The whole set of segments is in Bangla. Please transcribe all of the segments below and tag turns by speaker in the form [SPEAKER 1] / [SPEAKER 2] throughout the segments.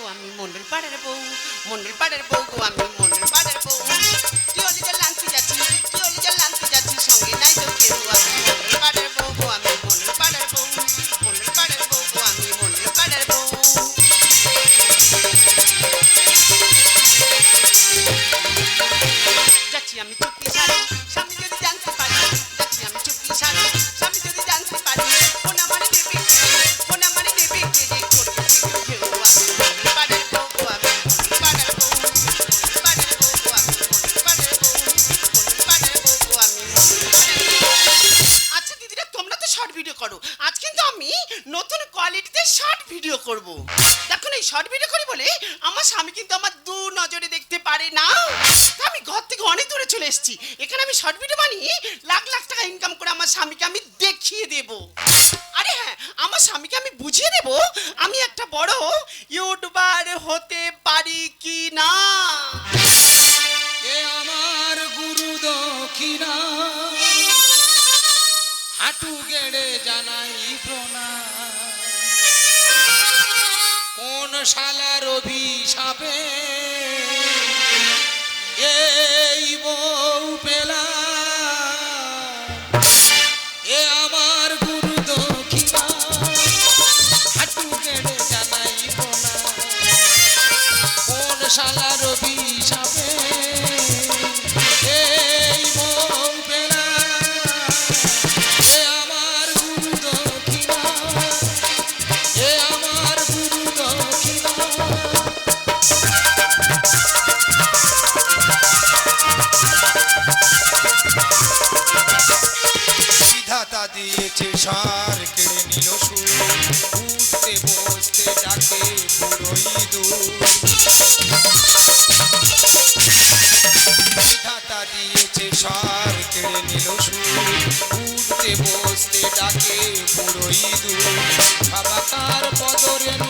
[SPEAKER 1] গো আমি মন্ডল পাড়ার বউ মন্ডল পাড়ার বউ গো আমি মন্ডল কোয়ালিটিতে শর্ট ভিডিও করব। দেখুন, এই শর্ট ভিডিও করি বলে আমার স্বামী কিন্তু আমার দু নজরে দেখতে পারে না। আমি ঘর থেকে অনেক দূরে চলে এসেছি। এখানে আমি শর্ট ভিডিও বানিয়ে লাখ লাখ টাকা ইনকাম করে আমার স্বামীকে আমি দেখিয়ে দেব। আরে হ্যাঁ আমার স্বামীকে আমি বুঝিয়ে দেব আমি একটা বড় ইউটিউবার হতে পারি কি না।
[SPEAKER 2] আমার গুরু দক্ষিণা, হাঁটু গেড়ে জানাই প্রণাম। শালার অভিশাপে এই বউ পেলা
[SPEAKER 3] পুরোই দূর বাবাকার পদরেণু মাথায়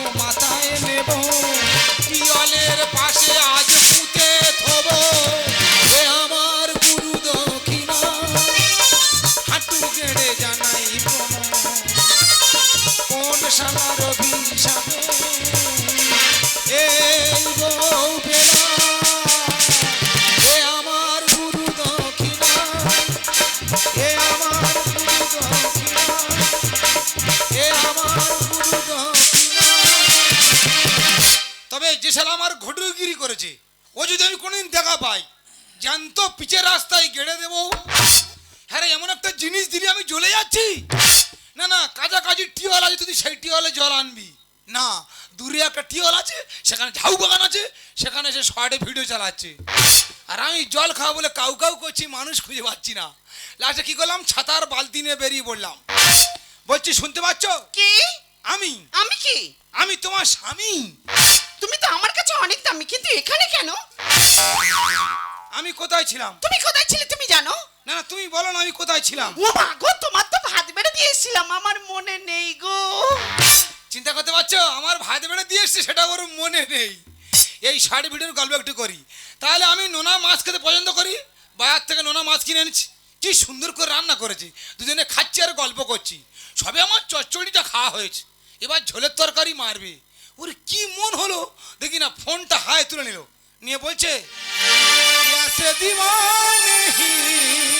[SPEAKER 3] যাচ্ছি না না কাছাকাছি টিওয়াল আছে তুই সেই টিওয়ালে জল আনবি। না দূরে একটা টিওয়াল আছে সেখানে ঝাউ বাগান আছে সেখানে সে শর্টে ভিডিও চালাচ্ছে। আর আমি জল খাওয়া বলে কাউ কাউ করছি মানুষ খুঁজে পাচ্ছি না। লাস্টে কি করলাম? ছাতার বালতি নিয়ে বেরিয়ে পড়লাম। বলছি শুনতে পাচ্ছ?
[SPEAKER 1] কি?
[SPEAKER 3] আমি।
[SPEAKER 1] আমি কি?
[SPEAKER 3] আমি তোমার স্বামী।
[SPEAKER 1] তুমি তো আমার কাছে অনেক দামি কিন্তু এখানে কেন?
[SPEAKER 3] আমি কোথায় ছিলাম?
[SPEAKER 1] তুমি কোথায় ছিলে তুমি জানো?
[SPEAKER 3] না না তুমি বলো না আমি কোথায় ছিলাম?
[SPEAKER 1] ও মা গো তোমার তো ভাত বেড়ে দিয়েছিলাম আমার মনে নেই গো।
[SPEAKER 3] চিন্তা করতে পারছ? আমার ভাত বেড়ে দিয়ে এসছে সেটা ওর মনে নেই। এই শাড়ি ভিডিওর গল্প একটু করি। তাহলে আমি নোনা মাছ খেতে পছন্দ করি? বাজার থেকে নোনা মাছ কিনে এনেছি। কি সুন্দর করে রান্না করেছি। দুজনে খাচ্ছি আর গল্প করছি। সবে আমার চচ্চড়িটা খাওয়া হয়েছে। এবার ঝোলের তরকারি মারবে। ওর কি মন হলো? দেখি না ফোনটা হায় তুলে নিল। নিয়ে বলছে "ইয়াসে দিওয়ানে হি,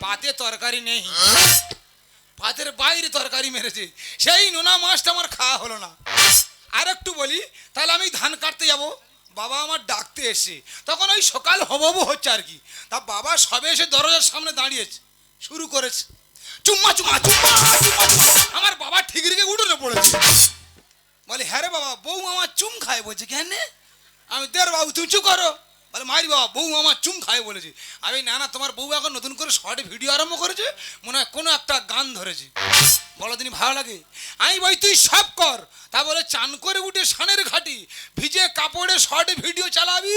[SPEAKER 3] পাতে তরকারি নেই। পাতের বাইরে তরকারি মেরেছে। সেই নোনা মাছটা আমার খাওয়া হলো না। আর একটু বলি তাহলে আমি ধান কাটতে যাব। বাবা আমার ডাকতে এসে তখন ওই সকাল হববো হচ্ছে আর কি। তা বাবা সবে এসে দরজার সামনে দাঁড়িয়েছে। শুরু করেছে। চুম্মা চুম্মা চুম্মা চুম্মা। আমার বাবা ঠিক রেখে উঠোনে পড়েছে। বলে হ্যাঁ রে বাবা বউ আমার চুম খায়। বলছে কেন আমি দেড় বাবু তুমি চুপ করো। বলে মারি বাবা বউ আমার চুম খায় বলেছে। আমি না না তোমার বউ এখন নতুন করে শর্টে ভিডিও আরম্ভ করেছে মনে হয় কোনো একটা গান ধরেছে। বলো দিনই ভালো লাগে? আমি বই তুই সব কর। তা বলে চান করে উঠে সানের ঘাটি ভিজে কাপড়ে শর্টে ভিডিও চালাবি।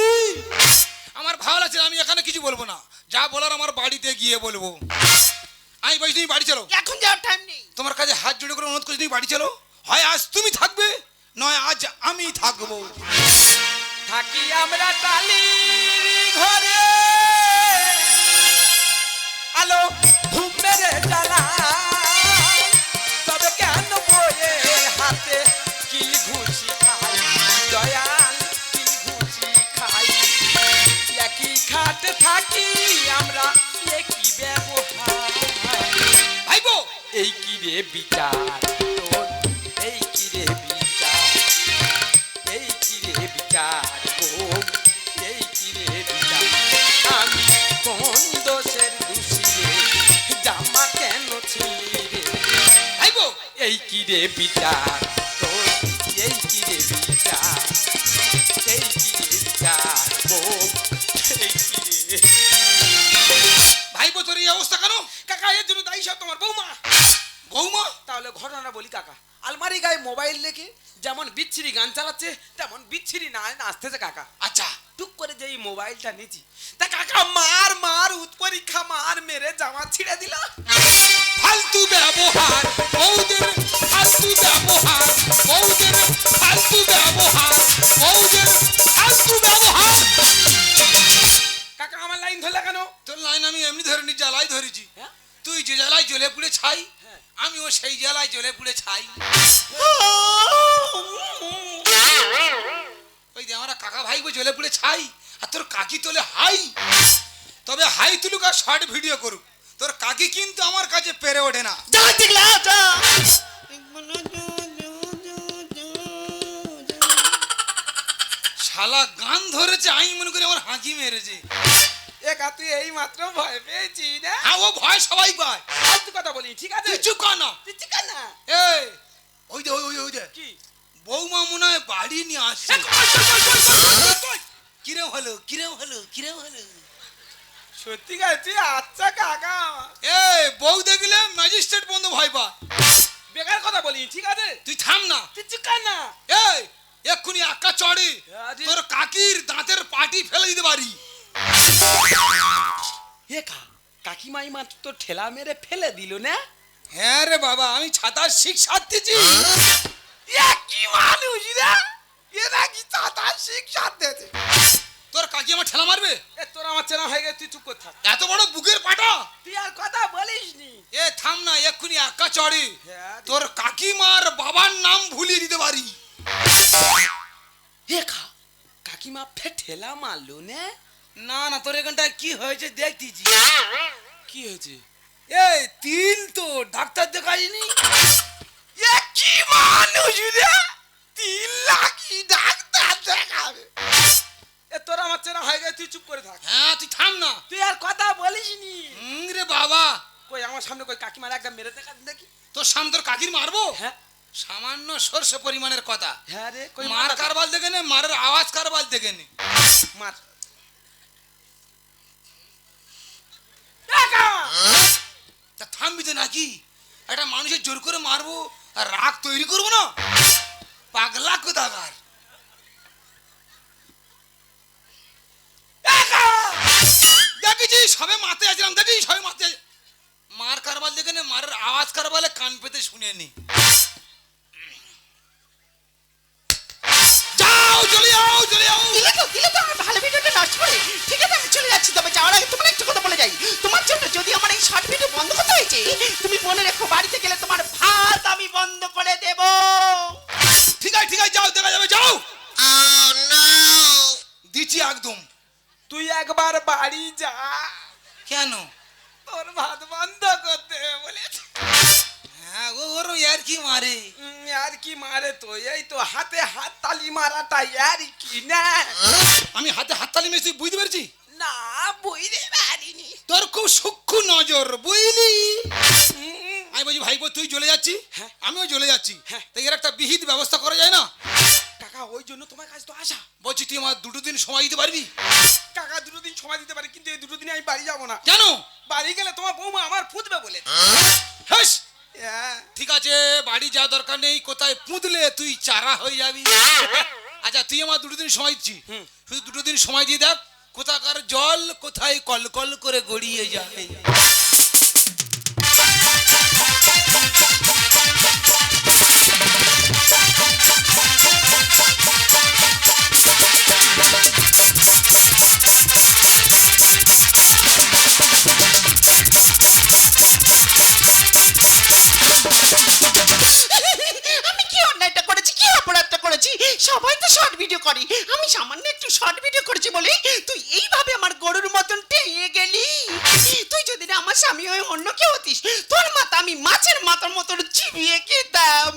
[SPEAKER 3] আমার ভালো লাগছে আমি এখানে কিছু বলব না। যা বলার আমার বাড়িতে গিয়ে বলব। আমি বলছি তুমি বাড়ি চলো।
[SPEAKER 1] এখন যাওয়ার টাইম নেই।
[SPEAKER 3] তোমার কাছে হাত জোড়ে করে অনুরোধ করছি তুমি বাড়ি চলো। হয় আজ তুমি থাকবে নয় আজ আমি থাকব।
[SPEAKER 2] থাকি আমরা কালি ঘরে। আলো ধূপ মেরে জ্বালা, তবে কেন বয়ে হাতে? কি ঘুষি খাই? দয়াল, কি ঘুষি খাই? একই খাট থাকি আমরা, একই ব্যবহার। ভাইবো, এই কি রে বিচার? এই কি তোর এই কি রে এই কি রে বিচার বউ এই কি রে
[SPEAKER 3] ভাইবো তোর এই অবস্থা কেন?
[SPEAKER 2] কাকা এর জন্য দায়ী সব তোমার বৌমা।
[SPEAKER 3] বৌমা?
[SPEAKER 2] তাহলে ঘটনা বলি কাকা। আলমারি গায়ে মোবাইল রেখে যেমন বিচ্ছিরি গান চালাচ্ছে তেমন বিচ্ছিরি না নাচতেছে কাকা।
[SPEAKER 3] আচ্ছা।
[SPEAKER 2] টুক করে যে এই মোবাইলটা নিয়েছি তা কাকা মার মার উৎপরীক্ষা মার মেরে জামা ছিঁড়ে দিল।
[SPEAKER 3] ফালতু ব্যবহার বৌদের ফালতু ব্যবহার বৌদের ফালতু ব্যবহার বৌদের ফালতু ব্যবহার
[SPEAKER 2] কাকা আমার লাইন ধরলে কেন?
[SPEAKER 3] তোর লাইন আমি এমনি ধরে নি জ্বালাই ধরেছি।
[SPEAKER 2] হ্যাঁ?
[SPEAKER 3] তুই যে জ্বালায় জ্বলে পুড়ে ছাই
[SPEAKER 2] হ্যাঁ।
[SPEAKER 3] আমিও সেই জ্বালায় জ্বলে পুড়ে ছাই। ওই যে আমরা কাকা ভাই জ্বলে পুড়ে ছাই আর তোর কাকি তোলে হাই। তবে হাই তুলুক আর শর্ট ভিডিও করুক। তোর কাকি কিন্তু আমার কাছে পেরে ওঠে না।
[SPEAKER 1] যা দেখলা যা।
[SPEAKER 3] শালা গান ধরেছে আমি মনে করি আমার হাঁকি মেরেছে।
[SPEAKER 2] একা তুই এই মাত্র ভয় পেয়েছি না?
[SPEAKER 3] হ্যাঁ ও ভয় সবাই পায়
[SPEAKER 2] ফালতু কথা বলি ঠিক আছে?
[SPEAKER 3] তুই চুপ কর না।
[SPEAKER 2] তুই ঠিক আছে না।
[SPEAKER 3] এই ওই দে ওই ওই দে
[SPEAKER 2] কি?
[SPEAKER 3] বৌমা মনে হয় বাড়ি নিয়ে আসছে। কিরম হলো কিরম হলো কিরম হলো?
[SPEAKER 2] সত্যি কাজ তুই আচ্ছা কাকা।
[SPEAKER 3] এ বউ দেখলে ম্যাজিস্ট্রেট বন্ধু ভয় পায়।
[SPEAKER 2] বেকার কথা বলি ঠিক আছে?
[SPEAKER 3] তুই থাম না।
[SPEAKER 2] তুই ঠিক না।
[SPEAKER 3] এই এক্ষুনি একা চড়ে। তোর কাকির দাঁতের পাটি ফেলে দিতে পারি।
[SPEAKER 2] একা কাকিমাই মাত্র তো ঠেলা মেরে ফেলে দিল না?
[SPEAKER 3] হ্যাঁ রে বাবা আমি ছাতার শিখ সারতেছি।
[SPEAKER 2] এ কি মানুষ রে? এ নাকি চাতার শিক্ষা দিতে
[SPEAKER 3] তোর কাকি আমার ঠেলা মারবে?
[SPEAKER 2] এ তোর আমার চেনা হয়ে গেছে তুই চুপ করে থাক।
[SPEAKER 3] এত বড় বুকের পাটা?
[SPEAKER 2] তুই আর কথা বলিস নি
[SPEAKER 3] এ থাম না এক্ষুনি একা চড়ে।
[SPEAKER 2] হ্যাঁ
[SPEAKER 3] তোর কাকিমার বাবার নাম ভুলিয়ে দিতে পারি।
[SPEAKER 2] একা কাকিমা ফে ঠেলা মারলো না।
[SPEAKER 3] না না তোর এখানটায় কি হয়েছে দেখতেছি।
[SPEAKER 2] কি হয়েছে?
[SPEAKER 3] এই তিল তো ডাক্তার দেখাইনি
[SPEAKER 2] এ কি মানুষ রে? তিন লাখি ডাক্তার দেখাবে? এ তোর আমার চেনা হয়ে গেছে তুই চুপ করে থাক।
[SPEAKER 3] হ্যাঁ তুই থাম না।
[SPEAKER 2] তুই আর কথা বলিস নি
[SPEAKER 3] রে বাবা।
[SPEAKER 2] কই আমার সামনে কই কাকিমার একটা মেরে দেখা দেখি।
[SPEAKER 3] তোর সামনে তোর কাকির মারবো?
[SPEAKER 2] হ্যাঁ।
[SPEAKER 3] সামান্য সর্ষে পরিমাণের কথা।
[SPEAKER 2] হ্যাঁ রে কই
[SPEAKER 3] মার কারবাল দেখে নে মারের আওয়াজ কারবাল দেখে নে।
[SPEAKER 2] মার।
[SPEAKER 3] তা থামবি তো নাকি? একটা মানুষের জোর করে মারবো আর রাগ তৈরি করব না? পাগলা কোথাকার! দেখেছি সবে মাতে আছিলাম দেখি সবে মাতে আছি- মার কারবাল দেখে নে মারের আওয়াজ কারবালে কান পেতে শুনে নি। যাও চলে যাও চলে যাও।
[SPEAKER 1] দিলে তো দিলে তো আমার ভালো ভিডিওটা নষ্ট করে ঠিক আছে আমি চলে যাচ্ছি তবে যাওয়ার আগে তোমার একটা কথা বলে যাই। তোমার জন্য যদি আমার এই শর্ট ভিডিও বন্ধ করতে হয়েছে তুমি মনে রেখো বাড়িতে গেলে তোমার ভাত আমি বন্ধ করে দেব।
[SPEAKER 3] ঠিক আছে ঠিক আছে যাও দেখা যাবে যাও। দিচ্ছি একদম।
[SPEAKER 2] তুই একবার বাড়ি যা।
[SPEAKER 3] কেন?
[SPEAKER 2] তোর ভাত বন্ধ করতে বলেছে
[SPEAKER 3] হ্যাঁ ওর আর কি মারে
[SPEAKER 2] আর কি মারে তো এই তো হাতে হাত তালি মারাটা আর কি না
[SPEAKER 3] আমি হাতে হাততালি মেরে তুই বুঝতে পেরেছি
[SPEAKER 2] না বুঝতে পারিনি
[SPEAKER 3] তোর খুব সূক্ষ্ম নজর বুঝলি আমি বলছি ভাইপো তুই চলে যাচ্ছি
[SPEAKER 2] হ্যাঁ।
[SPEAKER 3] আমিও চলে যাচ্ছি
[SPEAKER 2] হ্যাঁ।
[SPEAKER 3] তাই এর একটা বিহিত ব্যবস্থা করা যায় না
[SPEAKER 2] কাকা ওই জন্য তোমার কাছে তো আসা।
[SPEAKER 3] বলছি তুই আমার দুটো দিন সময় দিতে পারবি?
[SPEAKER 2] কাকা দুটো দিন সময় দিতে পারি কিন্তু এই দুটো দিনে আমি বাড়ি যাব না।
[SPEAKER 3] কেন?
[SPEAKER 2] বাড়ি গেলে তোমার বৌমা আমার ফুটবে বলে। হ্যাঁ।
[SPEAKER 3] ঠিক আছে বাড়ি যাওয়ার দরকার নেই কোথায় পুঁতলে তুই চারা হয়ে যাবি। আচ্ছা তুই আমার দুটো দিন সময় দিচ্ছি। শুধু দুটো দিন সময় দিয়ে দেখ কোথাকার জল কোথায় কলকল করে গড়িয়ে যায়।
[SPEAKER 1] সবাই তো শর্ট ভিডিও করে। আমি সামান্য একটু শর্ট ভিডিও করেছি বলেই তুই এইভাবে আমার গরুর মতন টেয়ে গেলি। তুই যদি না আমার স্বামী হয়ে অন্য কেউ হতিস, তোর মাথা আমি মাছের মাথার মতন চিবিয়ে খেতাম।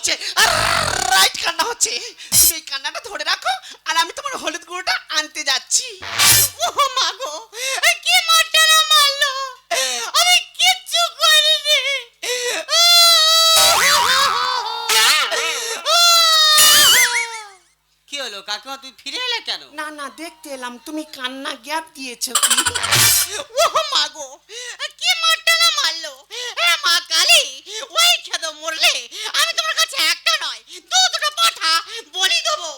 [SPEAKER 1] হচ্ছে রাইট কান্না হচ্ছে। তুমি এই কান্নাটা ধরে রাখো আর আমি তোমার হলুদ গুঁড়োটা আনতে যাচ্ছি।
[SPEAKER 4] ও মা গো কি মারলো? আমি কিচ্ছু করিনি। কি হলো কাকিমা তুই ফিরে এলে কেন?
[SPEAKER 1] না না দেখতে এলাম তুমি কান্না গ্যাপ দিয়েছ। কি
[SPEAKER 4] ও মা গো কি মারটা না মারলো এ মা কালী ওই খেদো মরলে আমি তোমার কাছে একটা নয় দু দুটো পাঠা বলি দেবো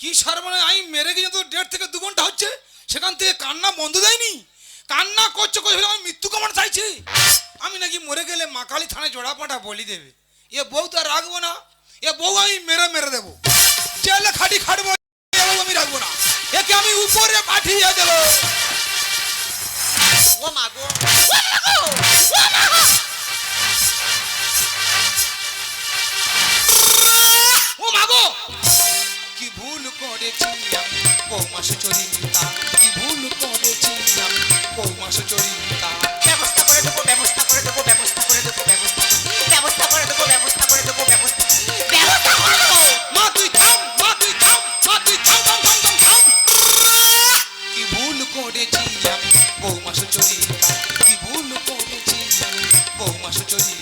[SPEAKER 3] কি সর্বনাশ আমি মেরে গিয়ে তো দেড় থেকে দু ঘণ্টা হচ্ছে সেখান থেকে কান্না বন্ধ দেয়নি কান্না করছে করে ফেলে আমি মৃত্যু কামড় চাইছি আমি নাকি মরে গেলে মা কালী থানায় জোড়া পাটা বলি দেবে। এ বউ তো রাখব না। এ বউ আমি মেরে মেরে দেবো। জেলে খাটি খাটবো আমি রাখব না। একে আমি উপরে পাঠিয়ে দেবো।
[SPEAKER 4] ও মা গো।
[SPEAKER 3] কি ভুল করেছি আমি, বৌমাস চরিতা কি ভুল করেছি আমি, বৌমাস চরিতা বৌমাস চরিতা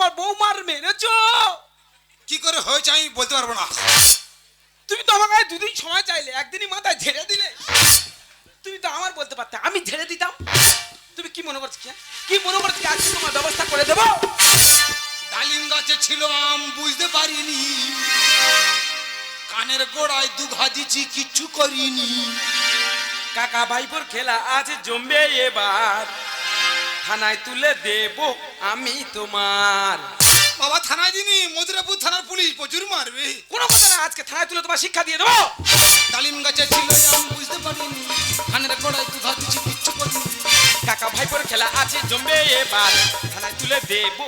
[SPEAKER 4] তোমার
[SPEAKER 2] বৌমার মেরেছো?
[SPEAKER 3] কি করে হয়েছে আমি বলতে পারব না।
[SPEAKER 2] তুমি তো আমার কাছে দুদিন সময় চাইলে একদিনই মাথায় ঝেড়ে দিলে। তুমি তো আমার বলতে পারতে আমি ঝেড়ে দিতাম। তুমি কি মনে করছ কি? কি মনে করছ আজকে তোমার ব্যবস্থা করে দেবো?
[SPEAKER 3] ডালিম গাছে ছিল আম বুঝতে পারিনি। কানের গোড়ায় দু দিছি কিচ্ছু করিনি।
[SPEAKER 2] কাকা ভাইপোর খেলা আজ জমবে এবার। থানায় তুলে দেব আমি তোমার।
[SPEAKER 3] বাবা থানায় দিনি মধুরাপুর থানার পুলিশ প্রচুর মারবে।
[SPEAKER 2] কোনো কথা না আজকে থানায় তুলে তোমার শিক্ষা দিয়ে দেবো।
[SPEAKER 3] ডালিম গাছে ছিল আম বুঝতে পারিনি। কানের গোড়ায় দু দিছি কিচ্ছু করিনি।
[SPEAKER 2] কাকা ভাইপোর খেলা আছে জমবে এবার। থানায় তুলে দেবো।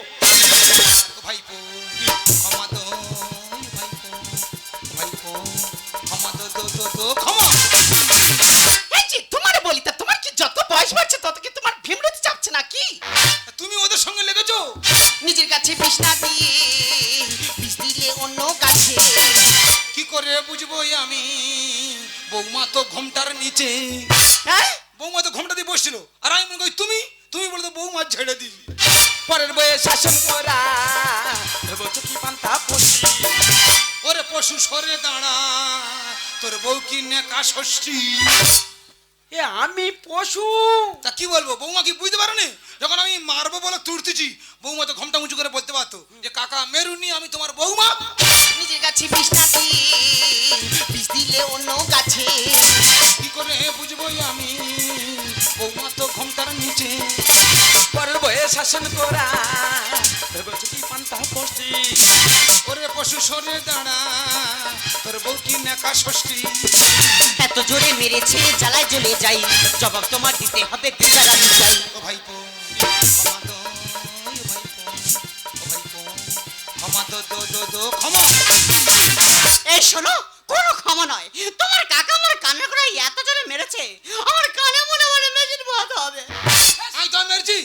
[SPEAKER 3] ভাইপো ক্ষমা তো ভাইপো ভাইপো ক্ষমা তো তো তো তো ক্ষমা।
[SPEAKER 1] তোমার বলি তা তোমার কি যত বয়স বাড়ছে তত কি তোমার ভীমরতি চাপছে নাকি? নিজের কাছে বিষ না দিয়ে বিষ দিলে অন্য কাছে।
[SPEAKER 3] কি করে বুঝব আমি? বৌমা তো ঘোমটার নিচে।
[SPEAKER 4] হ্যাঁ?
[SPEAKER 3] বৌমা তো ঘোমটা দিয়ে বসছিল। আর আমি মনে করি তুমি? তুমি বলতো বৌমা ছেড়ে দিবি
[SPEAKER 2] পরের বয়ে শাসন করা কি পান্তা পুষি?
[SPEAKER 3] ওরে পশু সরে দাঁড়া তোর বউ কি নেকা ষষ্ঠী?
[SPEAKER 2] এ আমি পশু?
[SPEAKER 3] তা কি বলব? বৌমা কি আমি বলে বৌমা তো ঘমটা উঁচু করে বলতে পারতো যে কাকা মেরুনি আমি তোমার বৌমা।
[SPEAKER 1] নিজের গাছে বিষ না বিষ দিলে অন্য গাছে।
[SPEAKER 3] কি করে বুঝব আমি? বৌমা তো ঘমটার নিচে।
[SPEAKER 2] পরের বয়ে শাসন করা ভেবেছো পান্তা পুষি
[SPEAKER 3] ওরে পশু সরে দাঁড়া তোর বউ কি নেকা ষষ্ঠী?
[SPEAKER 1] এত জোরে মেরেছে জ্বালায় জ্বলে যাই। জবাব তোমার দিতে হবে দিদার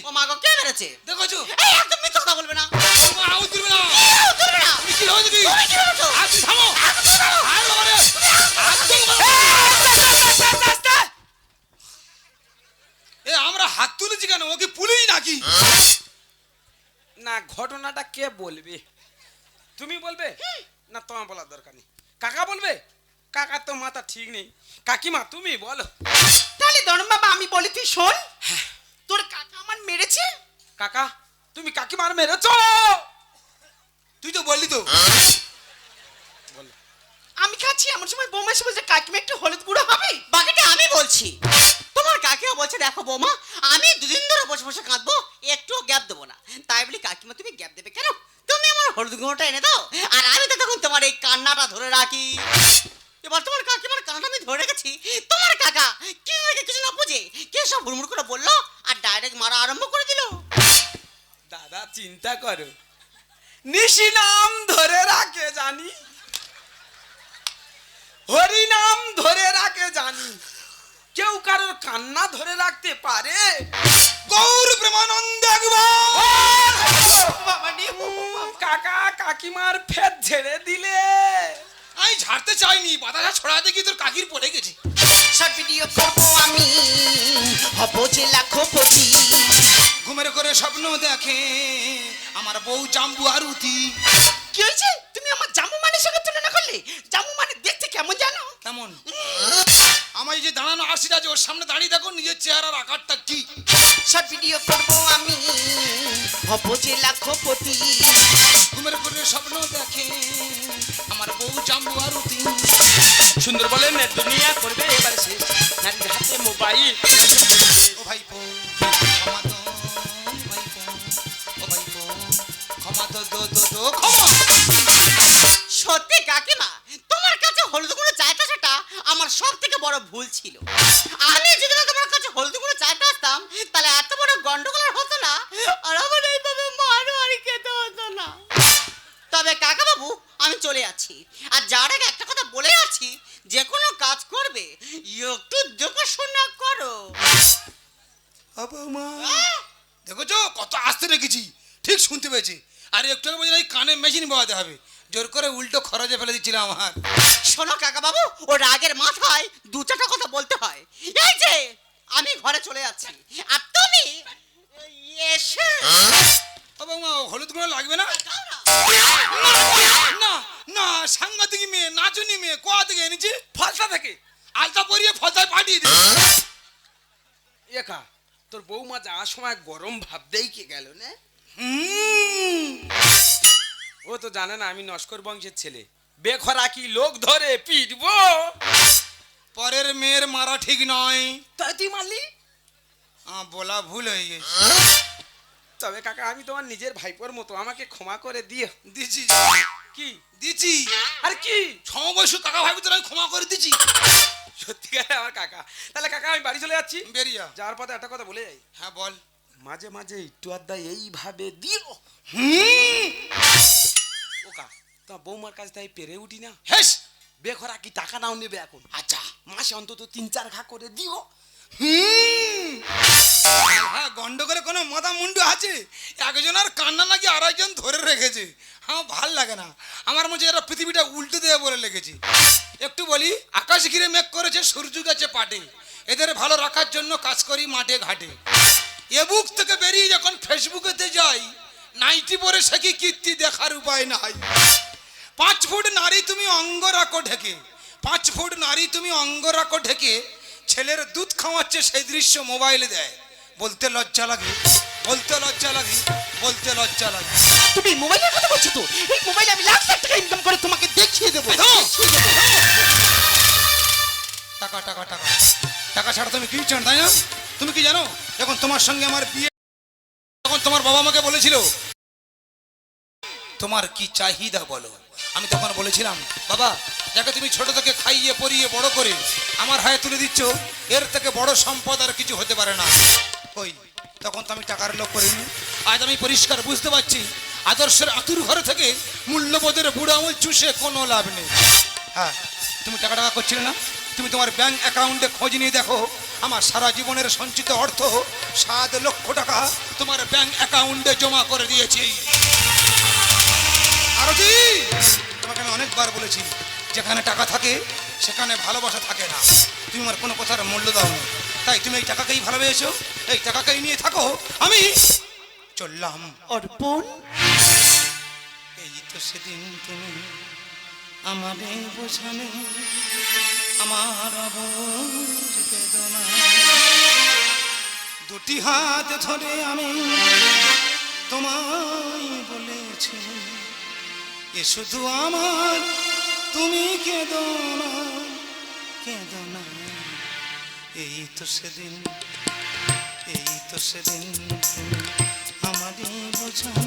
[SPEAKER 3] ও
[SPEAKER 4] মা গো কে মেরেছে?
[SPEAKER 3] দেখেছ
[SPEAKER 4] এই একদম মিথ্যা কথা বলবে না।
[SPEAKER 3] বৌমা আউট দিবে না।
[SPEAKER 4] কেউ ধরবে না
[SPEAKER 3] তুমি কি হয়েছে কি
[SPEAKER 4] তুমি কি মেরেছো
[SPEAKER 3] আপনি থামো। আর বাবারে এ আমরা হাত তুলেছি কেন? ও কি পুলিশ নাকি?
[SPEAKER 2] না ঘটনাটা কে বলবে? তুমি বলবে? না তোমার বলার দরকার নেই। কাকা বলবে? কাকার তো মাথা ঠিক নেই। কাকিমা তুমি বলো।
[SPEAKER 4] তাহলে ধরুন বাবা আমি বলি তুই শোন। তোর কাকা আমার মেরেছে?
[SPEAKER 2] কাকা তুমি কাকিমার মেরেছো?
[SPEAKER 3] তুই তো বললি তো।
[SPEAKER 4] আমি খাচ্ছি এমন সময় বৌমা এসে বলছে কাকিমা একটু হলুদ গুঁড়ো হবে? বাকিটা আমি বলছি। তোমার কাকিমা বলছে দেখো বৌমা আমি দুদিন ধরে বসে বসে কাঁদবো একটু গ্যাপ দেবো না। তাই বলি কাকিমা তুমি গ্যাপ দেবে কেন? তুমি আমার হলুদ গুঁড়োটা এনে দাও আর আমি তো তখন তোমার এই কান্নাটা ধরে রাখি। এবার তোমার কাকিমার কান্নাটা আমি ধরে রেখেছি। তোমার কাকা কি কিছু না বুঝে কে সব হুড়মুড় করে বলল ডাইরেক্ট মারা আরম্ভ করে দিল।
[SPEAKER 2] দাদা চিন্তা করো। নিশি নাম ধরে রাখে জানি। হরি নাম ধরে রাখে জানি। কেউ কারোর কান্না ধরে রাখতে পারে।
[SPEAKER 3] গৌর প্রেমানন্দ
[SPEAKER 2] কাকা কাকিমার ফের ঝেড়ে দিলে।
[SPEAKER 3] আমি ঝাড়তে চাইনি বাতাসা ছড়াতে গিয়ে তোর কাকির পড়ে গেছে। দেখে আমার বউ জাম্বু আরুতি।
[SPEAKER 4] কি হয়েছে? তুমি আমার জামু মানের সঙ্গে তুলনা করলে? জামু মানে দেখতে কেমন জানো?
[SPEAKER 3] কেমন? আমার এই যে দাঁড়ানো আছে ওর সামনে দাঁড়িয়ে দেখো নিজের চেহারার আকারটা কি।
[SPEAKER 1] শর্ট ভিডিও করব আমি হব যে লাখপতি
[SPEAKER 3] ঘুমের করে স্বপ্ন দেখে আমার বউ জাম্বু আরুতি।
[SPEAKER 2] সুন্দর বলে নে দুনিয়া করবে এবারে শেষ নারীর হাতে মোবাইল।
[SPEAKER 4] আমার সব থেকে বড় ভুল ছিল। আমি যদি না তোমার কাছে হলদি গুঁড়ো চাইতে আসতাম তাহলে এত বড় গন্ডগোল আর হতো না আর আমার এইভাবে মারও আর খেতে হতো না। তবে কাকা বাবু আমি চলে যাচ্ছি। আর যার আগে একটা কথা বলে আছি যে কোনো কাজ করবে একটু দেখাশোনা করো।
[SPEAKER 3] বৌমা দেখেছ কত আস্তে রেখেছি। ঠিক শুনতে পেয়েছি। আর একটু আগে কানে মেশিন বাজাতে হবে। জোর করে উল্টো খরচে ফেলে দিচ্ছিলাম আমার।
[SPEAKER 4] শোনো কাকা বাবু ও রাগের মাথায় দু চারটা কথা বলতে হয়। এই যে আমি ঘরে চলে যাচ্ছি। আর তুমি এসে
[SPEAKER 3] ও হলুদ গুঁড়ো লাগবে না? না। না সাংঘাতিক মেয়ে নাচুনি মেয়ে কোয়া থেকে এনেছি?
[SPEAKER 2] ফলসা থেকে।
[SPEAKER 3] আলতা পরিয়ে ফলতায় পাঠিয়ে দিই
[SPEAKER 2] একা তোর বৌমা যাওয়ার সময় গরম ভাব দেই কে গেল না?
[SPEAKER 3] হুম।
[SPEAKER 2] ও তো জানে না আমি নস্কর বংশের ছেলে। বেখরা কি লোক ধরে পিটবো?
[SPEAKER 3] পরের মেয়ের মারা ঠিক নয়।
[SPEAKER 2] তাই তুই মারলি?
[SPEAKER 3] বলা ভুল হয়ে গেছে।
[SPEAKER 2] তবে কাকা আমি তোমার নিজের ভাইপোর মতো আমাকে ক্ষমা করে দিয়ে
[SPEAKER 3] দিছি
[SPEAKER 2] কি?
[SPEAKER 3] দিছি
[SPEAKER 2] আর কি?
[SPEAKER 3] সমবয়সী কাকা ভাই আমি ক্ষমা করে দিছি
[SPEAKER 2] সত্যিকারে আমার কাকা। তাহলে কাকা আমি বাড়ি চলে যাচ্ছি।
[SPEAKER 3] বেরিয়া
[SPEAKER 2] যাওয়ার পথে একটা কথা বলে যাই।
[SPEAKER 3] হ্যাঁ বল।
[SPEAKER 2] মাঝে মাঝে একটু আড্ডা এইভাবে দিও।
[SPEAKER 3] হুম?
[SPEAKER 2] তোমার বৌমার কাছে তাই পেরে উঠি না?
[SPEAKER 3] হেস!
[SPEAKER 2] বেখরা কি টাকা নাও নেবে এখন? আচ্ছা। মাসে অন্তত তিন চার ঘা করে দিও।
[SPEAKER 3] হ্যাঁ গন্ডগোলে কোনো মাথা মুন্ডু আছে? একজনের কান্না নাকি আরেকজন ধরে রেখেছে? হ্যাঁ ভালো লাগে না। আমার মনে হচ্ছে এরা পৃথিবীটা উল্টে দেবে বলে লেগেছে। একটু বলি আকাশ ঘিরে মেঘ করেছে সূর্য গেছে পাটে। এদের ভালো রাখার জন্য কাজ করি মাঠে ঘাটে। এবুক থেকে বেরিয়ে যখন ফেসবুকেতে যাই নাইটি পরে সে কি কীর্তি দেখার উপায় নাই। পাঁচ ফুট নারী তুমি অঙ্গ রাখো ঢেকে পাঁচ ফুট নারী তুমি অঙ্গ রাখো ঢেকে ছেলের দুধ খাওয়াচ্ছে সেই দৃশ্য মোবাইলে দেয়। বলতে লজ্জা লাগে বলতে লজ্জা লাগে বলতে লজ্জা লাগে।
[SPEAKER 1] তুমি মোবাইলের কথা বলছো তো? এই মোবাইলে আমি লাখ লাখ টাকা ইনকাম করে তোমাকে দেখিয়ে দেবো
[SPEAKER 3] টাকা টাকা টাকা। টাকা ছাড়া তুমি কি চান তাই না? তুমি কি জানো? যখন তোমার সঙ্গে আমার বিয়ে তখন তোমার বাবা আমাকে বলেছিল তোমার কি চাহিদা বলো? আমি তখন বলেছিলাম, বাবা যাকে তুমি ছোট থেকে খাইয়ে, পরিয়ে, বড় করে আমার হায়ে তুলে দিচ্ছ, এর থেকে বড় সম্পদ আর কিছু হতে পারে না। ওই তখন তো আমি টাকার লোক করিনি। আজ আমি পরিষ্কার বুঝতে পারছি, আদর্শের আতুর ঘরে থেকে মূল্যবোধের বুড়ো আমল চুষে কোনো লাভ নেই। হ্যাঁ তুমি টাকা টাকা করছিলে না? তুমি তোমার ব্যাংক অ্যাকাউন্টে খোঁজ নিয়ে দেখো, আমার সারা জীবনের সঞ্চিত অর্থ, সাত লক্ষ টাকা তোমার ব্যাংক অ্যাকাউন্টে জমা করে দিয়েছি। অনেকবার বলেছি যেখানে টাকা থাকে সেখানে ভালোবাসা থাকে না। তুমি আমার কোনো কথার মূল্য দাও না তাই তুমি এই টাকাকেই ভালোবেসেছো এই টাকাকেই নিয়ে থাকো আমি চললাম।
[SPEAKER 1] অর্পণ।
[SPEAKER 3] এই তো সেদিন তুমি আমারে বোঝানে আমার বেদনা। দুটি হাত ধরে আমি তোমায় বলেছি এ শুধু আমার, তুমি কেঁদো না কেঁদো না। এই তো সেদিন, এই তো সেদিন আমাদের আমারই